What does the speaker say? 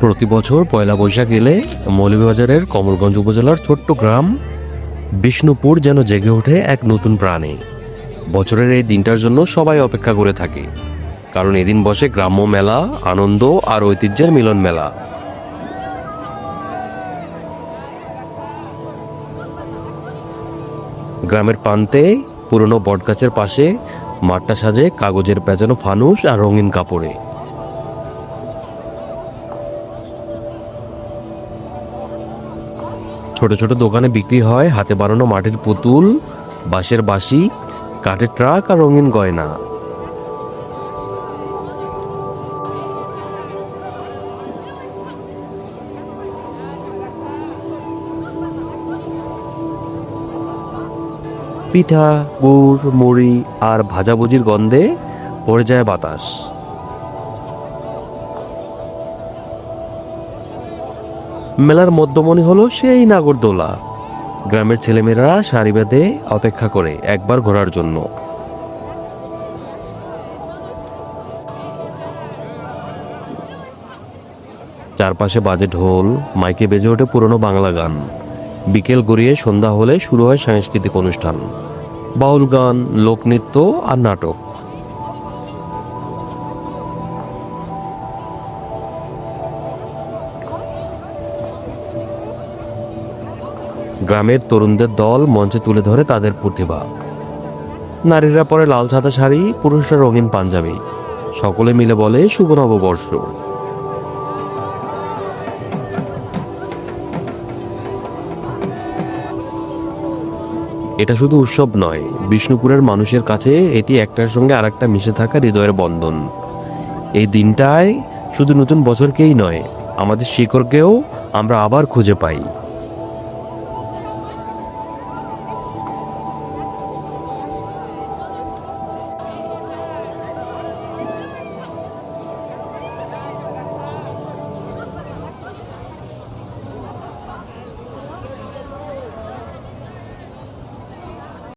প্রতি বছর পয়লা বৈশাখ এলে মৌলভীবাজারের কমলগঞ্জ উপজেলার ছোট্ট গ্রাম বিষ্ণুপুর যেন জেগে ওঠে এক নতুন প্রাণে। বছরের এই দিনটার জন্য সবাই অপেক্ষা করে থাকে, কারণ এদিন বসে গ্রাম্য মেলা, আনন্দ আর ঐতিহ্যের মিলন মেলা। গ্রামের প্রান্তে পুরনো বটগাছের পাশে মাঠটা সাজে কাগজের পেঁচানো ফানুস আর রঙিন কাপড়ে। ছোট ছোট দোকানে বিক্রি হয়, হাতে বানানো মাটির পুতুল, বাঁশের বাঁশি, কাঠের ট্রাক আর রঙিন গয়না। পিঠা, গুড়, মুড়ি আর ভাজাভুজির গন্ধে পড়ে যায় বাতাস। মেলার মধ্যমণি হলো সেই নাগরদোলা। গ্রামের ছেলেমেয়েরা সারি বেঁধে অপেক্ষা করে একবার ঘোরার জন্য। চারপাশে বাজে ঢোল, মাইকে বেজে ওঠে পুরনো বাংলা গান। বিকেল গড়িয়ে সন্ধ্যা হলে শুরু হয় সাংস্কৃতিক অনুষ্ঠান। বাউল গান, লোকনৃত্য আর নাটক। গ্রামের তরুণদের দল মঞ্চে তুলে ধরে তাদের প্রতিভা। নারীরা পরে লাল সাদা শাড়ি, পুরুষরা রঙিন পাঞ্জাবি। সকলে মিলে বলে, শুভ নববর্ষ। এটা শুধু উৎসব নয়, বিষ্ণুপুরের মানুষের কাছে এটি একটার সঙ্গে আর একটা মিশে থাকা হৃদয়ের বন্ধন। এই দিনটায় শুধু নতুন বছরকেই নয়, আমাদের শিকড়কেও আমরা আবার খুঁজে পাই।